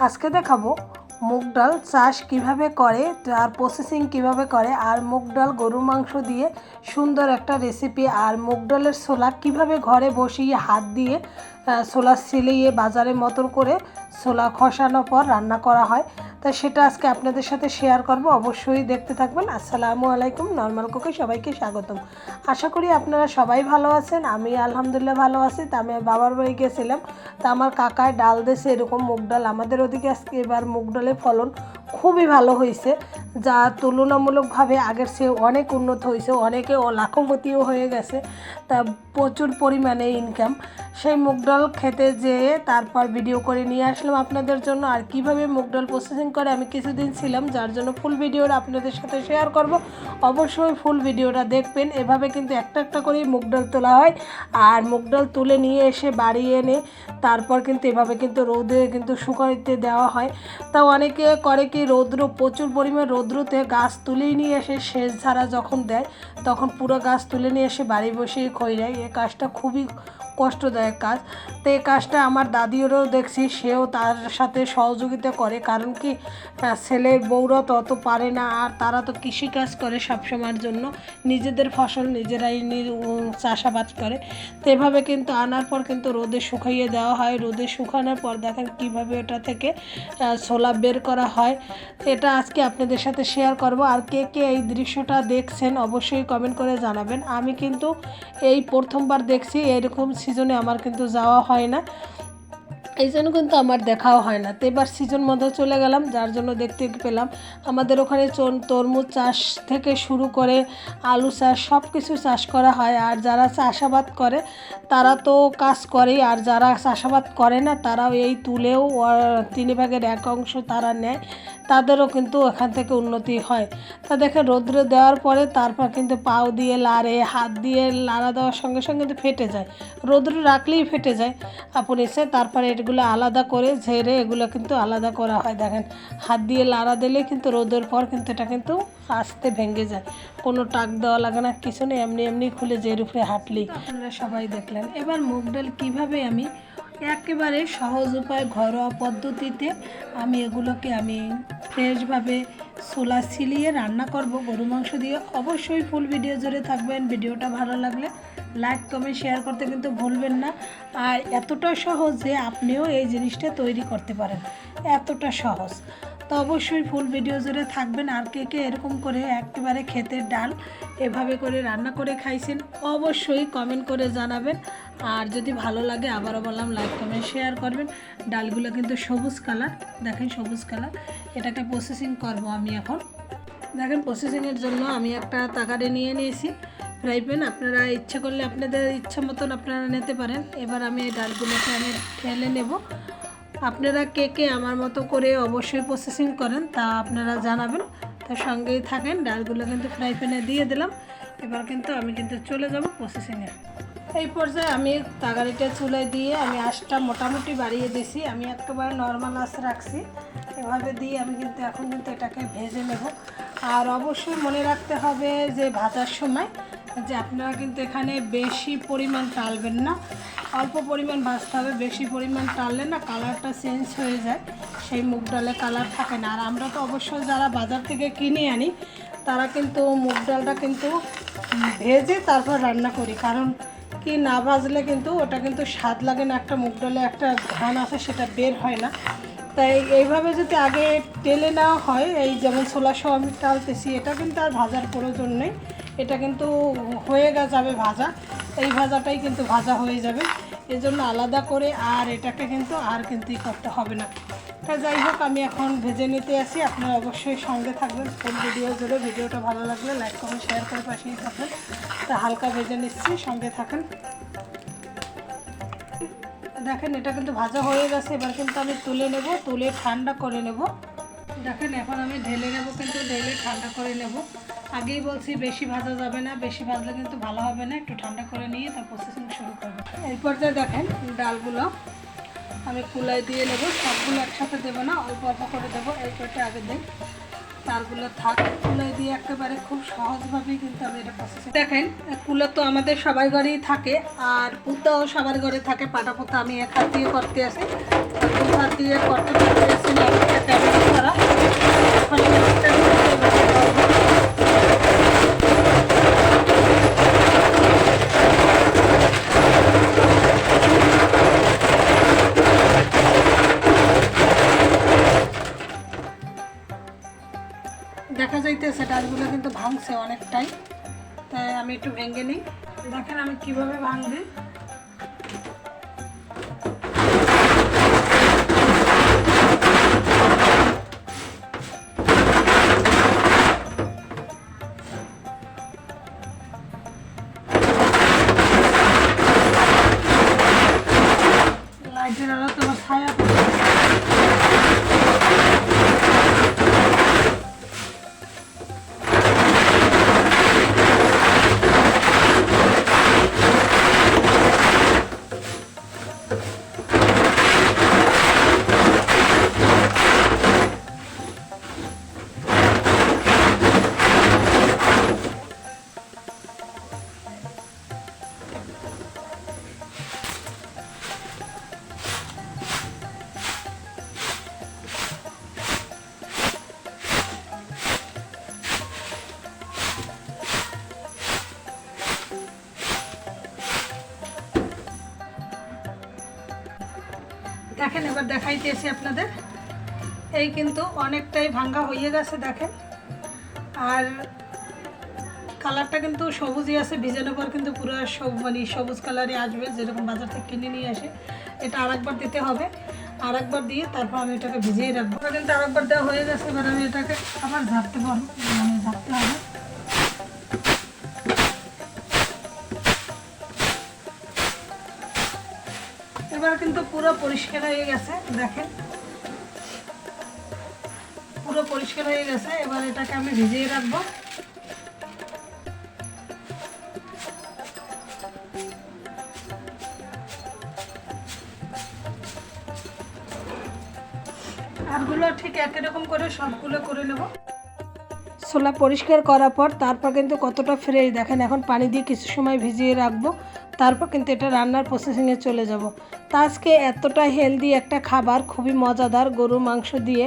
আজকে দেখাবো মুগ ডাল চাষ কীভাবে করে আর প্রসেসিং কীভাবে করে, আর মুগ ডাল গরুর মাংস দিয়ে সুন্দর একটা রেসিপি আর মুগ ডালের ছোলা কীভাবে ঘরে বসিয়ে হাত দিয়ে ছোলা সিলিয়ে বাজারের মতন করে ছোলা খসানোর পর রান্না করা হয়। তা সেটা আজকে আপনাদের সাথে শেয়ার করব। অবশ্যই দেখতে থাকবেন। আসসালামু আলাইকুম নর্মাল কুকে সবাইকে স্বাগতম। আশা করি আপনারা সবাই ভালো আছেন। আমি আলহামদুলিল্লাহ ভালো আছি। তা আমি বাবার বাড়ি গেছিলাম। তা আমার কাকায় ডাল দিয়েছে এরকম মুগ ডাল। আমাদের ওদিকে আজকে এবার মুগ ডালে ফলন খুবই ভালো হয়েছে, যা তুলনামূলকভাবে আগের চেয়ে অনেক উন্নত হয়েছে, অনেকে ও লাখপতিও হয়ে গেছে, তা প্রচুর পরিমাণে ইনকাম সেই মুগ ডাল খেতে যেয়ে তারপর ভিডিও করে নিয়ে আসলাম আপনাদের জন্য, আর কীভাবে মুগ ডাল প্রসেসিং করে আমি কিছুদিন ছিলাম, যার জন্য ফুল ভিডিওটা আপনাদের সাথে শেয়ার করব। অবশ্যই ফুল ভিডিওটা দেখবেন, এভাবে কিন্তু একটা একটা করেই মুগ ডাল তোলা হয়, আর মুগ ডাল তুলে নিয়ে এসে বাড়ি এনে তারপর কিন্তু এভাবে কিন্তু রোদে কিন্তু শুকাইতে দেওয়া হয়। তা অনেকে করে কি রৌদ্র, প্রচুর পরিমাণ রৌদ্রতে গাছ তুলেই নিয়ে এসে শেষ ঝাড়া যখন দেয়, তখন পুরো গাছ তুলে নিয়ে এসে বাড়ি বসেই খই এই কাজটা খুবই কষ্টদায়ক কাজ। তো এই কাজটা আমার দাদিওরও দেখছি সেও তার সাথে সহযোগিতা করে। কারণ কি আহ, ছেলে বউরা তো অত পারে না আর তারা তো কৃষিকাজ করে সবসময়ের জন্য। নিজেদের ফসল নিজেরাই চাষাবাদ করে। তো এভাবে কিন্তু আনার পর কিন্তু রোদে শুকাইয়ে দেওয়া হয়। রোদে শুকানোর পর দেখেন কীভাবে ওটা থেকে ছোলা বের করা হয়। এটা আজকে আপনাদের সাথে শেয়ার করব। আর কে কে এই দৃশ্যটা দেখছেন অবশ্যই কমেন্ট করে জানাবেন। আমি কিন্তু এই প্রথমবার দেখছি এরকম সিজনে আমার কিন্তু যাওয়া হয় না। এই জন্য কিন্তু আমার দেখাও হয় না। তো এবার সিজন মতো চলে গেলাম, যার জন্য দেখতে পেলাম। আমাদের ওখানে তরমুজ চাষ থেকে শুরু করে আলু চাষ সব কিছু চাষ করা হয়। আর যারা চাষাবাদ করে, তারা তো কাজ করেই। আর যারা চাষাবাদ করে না, তারাও এই তুলেও তিন ভাগের এক অংশ তারা নেয়। তাদেরও কিন্তু এখান থেকে উন্নতি হয়। তা দেখে রৌদ্রে দেওয়ার পরে তারপর কিন্তু পাও দিয়ে লাড়ে, হাত দিয়ে লাড়া দেওয়ার সঙ্গে সঙ্গে কিন্তু ফেটে যায়। রৌদ্রে রাখলেই ফেটে যায়। আপনি এসে তারপরে এগুলো আলাদা করে ঝেড়ে এগুলো কিন্তু আলাদা করা হয়। দেখেন, হাত দিয়ে লাড়া দিলে কিন্তু রোদের পর কিন্তু এটা কিন্তু আস্তে ভেঙে যায়। কোনো টাক দেওয়া লাগে না, কিছু নেই এমনি এমনি খুলে জের উপরে হাঁটলেই আপনারা সবাই দেখলেন। এবার মুগ ডাল কীভাবে আমি একেবারে সহজ উপায়, ঘরোয়া পদ্ধতিতে আমি এগুলোকে আমি ফ্রেশভাবে ছোলা ছিলিয়ে রান্না করব গরু মাংস দিয়ে অবশ্যই ফুল ভিডিও জুড়ে থাকবেন। ভিডিওটা ভালো লাগলে লাইক কমেন্ট শেয়ার করতে কিন্তু ভুলবেন না। আর এতটা সহজ যে আপনিও এই জিনিসটা তৈরি করতে পারেন। এতটা সহজ। তো অবশ্যই ফুল ভিডিও জুড়ে থাকবেন। আর কে কে এরকম করে একেবারে ক্ষেতের ডাল এভাবে করে রান্না করে খাইছেন, অবশ্যই কমেন্ট করে জানাবেন। আর যদি ভালো লাগে, আবারও বললাম লাইক কমেন্ট শেয়ার করবেন। ডালগুলো কিন্তু সবুজ কালার। দেখেন সবুজ কালার। এটাকে প্রসেসিং করব আমি এখন। দেখেন প্রসেসিংয়ের জন্য আমি একটা তাকারে নিয়ে নিয়েছি। ফ্রাই প্যান আপনারা ইচ্ছা করলে আপনাদের ইচ্ছা মতন আপনারা নিতে পারেন। এবার আমি এই ডালগুলোকে আমি ঢেলে নেব। আপনারা কে কে আমার মতো করে অবশ্যই প্রসেসিং করেন, তা আপনারা জানাবেন। তার সঙ্গেই থাকেন, ডালগুলো কিন্তু ফ্রাই প্যানে দিয়ে দিলাম। এবার কিন্তু আমি কিন্তু চলে যাব প্রসেসিংয়ে এই পর্যায়ে আমি তাগারিটা চুলায় দিয়ে আমি আঁচটা মোটামুটি বাড়িয়ে দিছি আমি একেবারে নর্মাল আঁচ রাখছি। এভাবে দিয়ে আমি কিন্তু এখন কিন্তু এটাকে ভেজে নেব। আর অবশ্যই মনে রাখতে হবে যে ভাজার সময় যে আপনারা কিন্তু এখানে বেশি পরিমাণ টালবেন না। অল্প পরিমাণ ভাজতে হবে, বেশি পরিমাণ টাললে না কালারটা চেঞ্জ হয়ে যায়। সেই মুগ ডালে কালার থাকে না। আর আমরা তো অবশ্যই যারা বাজার থেকে কিনে আনি, তারা কিন্তু মুগ ডালটা কিন্তু ভেজে তারপর রান্না করি। কারণ কি না ভাজলে কিন্তু ওটা কিন্তু স্বাদ লাগে না। একটা মুগ ডালে একটা ধান আছে, সেটা বের হয় না। তাই এইভাবে যদি আগে টেলে নেওয়া হয়, এই যেমন ছোলা সহ আমি টালতেছি, এটা কিন্তু আর ভাজার প্রয়োজন নেই। এটা কিন্তু হয়ে যাবে ভাজা। এই ভাজাটাই কিন্তু ভাজা হয়ে যাবে। এজন্য আলাদা করে আর এটাকে কিন্তু আর কিন্তু করতে হবে না। তা যাই হোক, আমি এখন ভেজে নিতে আসি। আপনারা অবশ্যই সঙ্গে থাকবেন। ফুল ভিডিও জুড়ে ভিডিওটা ভালো লাগলে লাইক কমেন্ট শেয়ার করে পাশেই থাকবেন। তা হালকা ভেজে নিচ্ছি, সঙ্গে থাকেন। দেখেন, এটা কিন্তু ভাজা হয়ে গেছে। এবার কিন্তু আমি তুলে নেব, তুলে ঠান্ডা করে নেব। দেখেন, এখন আমি ঢেলে নেব, কিন্তু ঢেলে ঠান্ডা করে নেব। আগেই বলছি বেশি ভাজা যাবে না, বেশি ভাজলে কিন্তু ভালো হবে না, একটু ঠান্ডা করে নিয়ে তার প্রসেসিং শুরু করব। এই পর্যায়ে দেখেন ডালগুলো আমি কুলাই দিয়ে নেব, সবগুলো একসাথে দেবো না, অল্প অল্প করে দেবো কয়টা আগে দিই তারগুলো থাক, কুলাই দিয়ে একেবারে খুব সহজভাবেই কিন্তু আমি এটা প্রসেস দেখেন, কুলো তো আমাদের সবাই ঘরেই থাকে, আর পুতাও সবার ঘরে থাকে, পাটা পুতা আমি এক হাত দিয়ে করতে আসি, দু হাত দিয়ে করতে করতে আসি না দেখা যাইতেছে, ডালগুলো কিন্তু ভাঙছে অনেকটাই। তাই আমি একটু ভেঙে নিই। দেখেন আমি কীভাবে ভাঙবি। দেখেন, এবার দেখাইতেছি আপনাদের। এই কিন্তু অনেকটাই ভাঙ্গা হয়ে গেছে, দেখেন। আর কালারটা কিন্তু সবুজই আছে ভিজানোর পর কিন্তু পুরো সব মানে সবুজ কালারই আসবে, যেরকম বাজার থেকে কিনে নিয়ে আসে। এটা আরেকবার দিতে হবে। আরেকবার দিয়ে তারপর আমি এটাকে ভিজিয়ে রাখব। কিন্তু আরেকবার দেওয়া হয়ে গেছে, এবার আমি এটাকে আবার ঝাড়তে পারব। কিন্তু পুরো পরিষ্কার হয়ে গেছে, দেখেন। পুরো পরিষ্কার হয়ে গেছে, এবার এটাকে আমি ভিজিয়ে রাখব। ঠিক একই রকম করে সবগুলো করে নেব। ছোলা পরিষ্কার করার পর তারপর কিন্তু কতটা ফ্রেশ দেখেন, এখন পানি দিয়ে কিছু সময় ভিজিয়ে রাখব। তারপর কিন্তু এটা রান্নার প্রসেসিংয়ে চলে যাব। তা আজকে এতটা হেলদি একটা খাবার, খুবই মজাদার গরু মাংস দিয়ে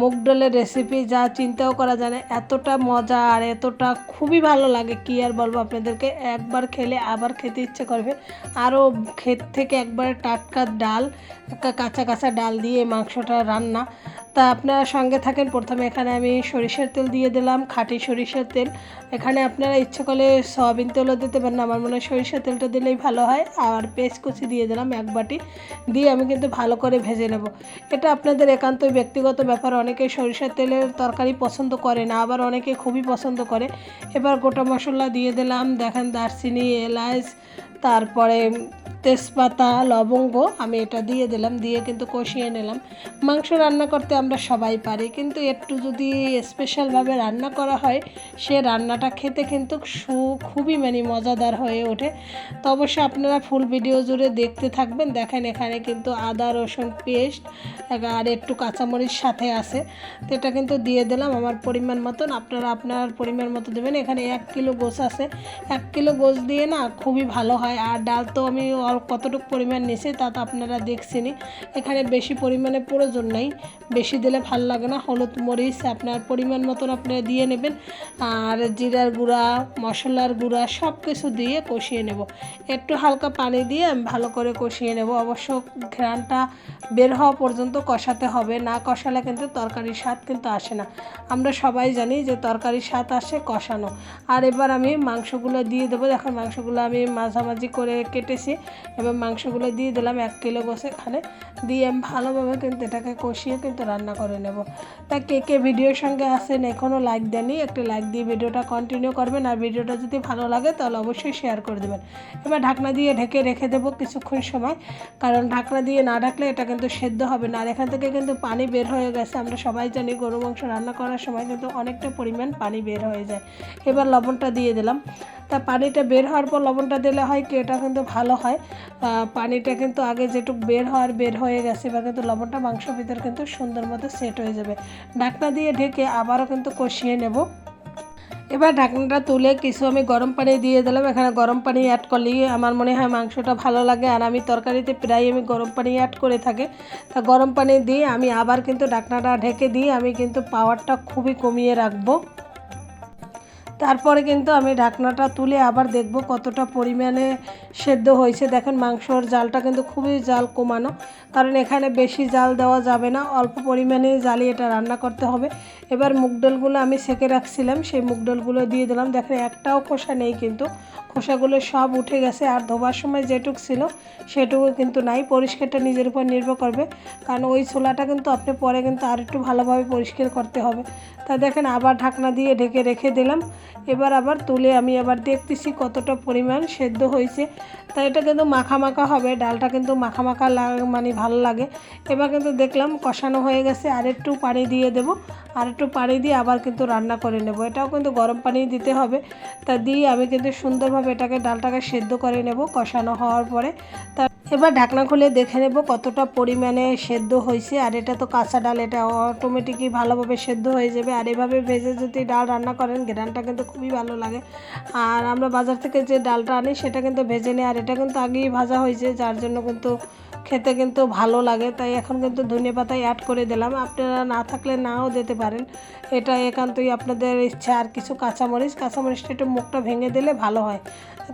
মুগ ডালের রেসিপি যা চিন্তাও করা যায় না, এতটা মজা আর এতটা খুবই ভালো লাগে। কি আর বলব আপনাদেরকে? একবার খেলে আবার খেতে ইচ্ছে করবে। আরও ক্ষেত থেকে একবারে টাটকা ডাল কাঁচা কাঁচা ডাল দিয়ে মাংসটা রান্না। তা আপনারা সঙ্গে থাকেন। প্রথমে এখানে আমি সরিষার তেল দিয়ে দিলাম, খাঁটি সরিষার তেল। এখানে আপনারা ইচ্ছে করলে সয়াবিন তেলও দিতে পারেন, আমার মনে হয় সরিষার তেলটা দিলেই ভালো হয়। আর কুচি দিয়ে দিলাম এক বাটি, দিয়ে আমি কিন্তু ভালো করে ভেজে নেব। এটা আপনাদের একান্ত ব্যক্তিগত ব্যাপার, অনেকে সরিষার তেলের তরকারি পছন্দ করে না, আবার অনেকে খুবই পছন্দ করে। এবার গোটা মশলা দিয়ে দিলাম, দেখেন দারচিনি, এলাচ, তারপরে তেজপাতা, লবঙ্গ, আমি এটা দিয়ে দিলাম, দিয়ে কিন্তু কষিয়ে নিলাম। মাংস রান্না করতে আমরা সবাই পারি, কিন্তু একটু যদি স্পেশালভাবে রান্না করা হয়, সে রান্নাটা খেতে কিন্তু সু, খুবই মানে মজাদার হয়ে ওঠে। তো অবশ্যই আপনারা ফুল ভিডিও জুড়ে দেখতে থাকবেন, দেখেন এখানে কিন্তু আদা, রসুন পেস্ট আর একটু কাঁচামরিচ সাথে আছে। তো এটা কিন্তু দিয়ে দিলাম, আমার পরিমাণ মতন, আপনারা আপনার পরিমাণ মতো দেবেন। এখানে এক কিলো গোছ আছে, এক কিলো গোছ দিয়ে না খুবই ভালো হয়, আর ডাল তো আমি অল্প কতটুকু পরিমাণ নিয়েছি তা তো আপনারা দেখছেনই। এখানে বেশি পরিমাণে প্রয়োজন নেই। বেশি দিলে ভালো লাগে না। হলুদ মরিচ আপনার পরিমাণ মতন আপনারা দিয়ে নেবেন। আর জিরার গুঁড়া, মশলার গুঁড়া সব কিছু দিয়ে কষিয়ে নেব। একটু হালকা পানি দিয়ে ভালো করে কষিয়ে নেব। অবশ্য ঘ্রাণটা বের হওয়া পর্যন্ত কষাতে হবে। না কষালে কিন্তু তরকারির স্বাদ কিন্তু আসে না। আমরা সবাই জানি যে তরকারির স্বাদ আসে কষানো। আর এবার আমি মাংসগুলো দিয়ে দেবো। দেখো মাংসগুলো আমি মাঝামাঝি করে কেটেছি। এবার মাংসগুলো দিয়ে দিলাম এক কিলো বসে এখানে দিয়ে আমি ভালোভাবে কিন্তু এটাকে কষিয়ে কিন্তু রান্না করে নেব। তা কে কে ভিডিওর সঙ্গে আসেন এখনও লাইক দেননি একটু লাইক দিয়ে ভিডিওটা কন্টিনিউ করবেন। আর ভিডিওটা যদি ভালো লাগে তাহলে অবশ্যই শেয়ার করে দেবেন। এবার ঢাকনা দিয়ে ঢেকে রেখে দেবো কিছুক্ষণ সময়। কারণ ঢাকনা দিয়ে না ঢাকলে এটা কিন্তু সেদ্ধ হবে না। আর এখান থেকে কিন্তু পানি বের হয়ে গেছে। আমরা সবাই জানি গরু মাংস রান্না করার সময় কিন্তু অনেকটা পরিমাণ পানি বের হয়ে যায়। এবার লবণটা দিয়ে দিলাম। তা পানিটা বের হওয়ার পর লবণটা দিলে হয় কি? এটা কিন্তু ভালো হয়। পানিটা কিন্তু আগে যেটুকু বের হওয়ার বের হয়ে গেছে, এবার কিন্তু লবণটা মাংস ভিতর কিন্তু সুন্দর মতো সেট হয়ে যাবে। ঢাকনা দিয়ে ঢেকে আবারও কিন্তু কষিয়ে নেব। এবার ঢাকনাটা তুলে কিছু আমি গরম পানি দিয়ে দিলাম। এখানে গরম পানি অ্যাড করলেই আমার মনে হয় মাংসটা ভালো লাগে আর আমি তরকারিতে প্রায় আমি গরম পানি অ্যাড করে থাকি। তা গরম পানি দিয়ে আমি আবার কিন্তু ঢাকনাটা ঢেকে দিয়ে আমি কিন্তু পাওয়ারটা খুবই কমিয়ে রাখব। তারপরে কিন্তু আমি ঢাকনাটা তুলে আবার দেখব কতটা পরিমাণে সেদ্ধ হয়েছে। দেখেন মাংসর জালটা কিন্তু খুবই জাল কমানো, কারণ এখানে বেশি জাল দেওয়া যাবে না, অল্প পরিমাণে জালি এটা রান্না করতে হবে। এবার মুগ ডালগুলো আমি সেকে রাখছিলাম, সেই মুগ ডালগুলো দিয়ে দিলাম। দেখেন একটাও খোসা নেই কিন্তু খোসাগুলো সব উঠে গেছে আর ধোবার সময় যেটুক ছিল সেটুকু কিন্তু নাই। পরিষ্কারটা নিজের উপর নির্ভর করবে। কারণ ওই ছোলাটা কিন্তু আপনি পরে কিন্তু আর একটু ভালোভাবে পরিষ্কার করতে হবে। তা দেখেন আবার ঢাকনা দিয়ে ঢেকে রেখে দিলাম। এবার আবার তুলে আমি আবার দেখতেছি কতটা পরিমাণ সেদ্ধ হয়েছে। তা এটা কিন্তু মাখা মাখা হবে। ডালটা কিন্তু মাখা মাখা মানে ভালো লাগে। এবার কিন্তু দেখলাম কষানো হয়ে গেছে। আর একটু পানি দিয়ে দেব। আর একটু পানি দিয়ে আবার কিন্তু রান্না করে নেব। এটাও কিন্তু গরম পানি দিতে হবে। তা দিয়ে আমি কিন্তু সুন্দরভাবে এটাকে ডালটাকে সেদ্ধ করে নেব কষানো হওয়ার পরে। তার এবার ঢাকনা খুলে দেখে নেব কতটা পরিমাণে সেদ্ধ হয়েছে, আর এটা তো কাঁচা ডাল, এটা অটোমেটিকই ভালোভাবে সেদ্ধ হয়ে যাবে। আর এভাবে ভেজে যদি ডাল রান্না করেন ডালটা কিন্তু খুবই ভালো লাগে। আর আমরা বাজার থেকে যে ডালটা আনি, সেটা কিন্তু ভেজে নিই, আর এটা কিন্তু আগেই ভাজা হয়েছে, যার জন্য কিন্তু খেতে কিন্তু ভালো লাগে, তাই এখন কিন্তু ধনে পাতায় অ্যাড করে দিলাম। আপনারা না থাকলে নাও দিতে পারেন। এটা একান্তই আপনাদের ইচ্ছা। আর কিছু কাঁচামরিচ, কাঁচামরিচটা একটু মুখটা ভেঙে দিলে ভালো হয়।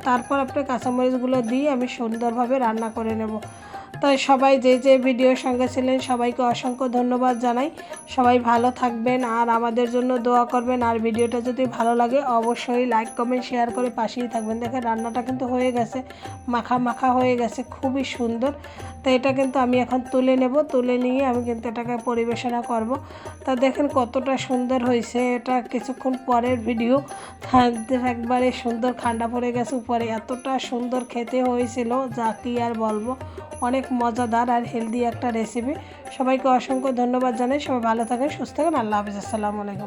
তারপর আপনি কাঁচামরিচগুলো দিয়ে আমি সুন্দরভাবে রান্না করে নেব। তাই সবাই যে যে ভিডিওর সঙ্গে ছিলেন সবাইকে অসংখ্য ধন্যবাদ জানাই। সবাই ভালো থাকবেন আর আমাদের জন্য দোয়া করবেন। আর ভিডিওটা যদি ভালো লাগে অবশ্যই লাইক কমেন্ট শেয়ার করে পাশেই থাকবেন। দেখেন রান্নাটা কিন্তু হয়ে গেছে, মাখা মাখা হয়ে গেছে, খুবই সুন্দর। তো এটা কিন্তু আমি এখন তুলে নেব, তুলে নিয়ে আমি কিন্তু এটাকে পরিবেশনা করব। তা দেখেন কতটা সুন্দর হয়েছে, এটা কিছুক্ষণ পরের ভিডিও। একবারে সুন্দর ঠান্ডা পড়ে গেছে উপরে, এতটা সুন্দর খেতে হয়েছিল, যা কি আর বলব। অনেক মজাদার আর হেলদি একটা রেসিপি সবাইকে অসংখ্য ধন্যবাদ জানাই। সবাই ভালো থাকেন, সুস্থ থাকেন। আল্লাহ হাফিজ। আসসালামু আলাইকুম।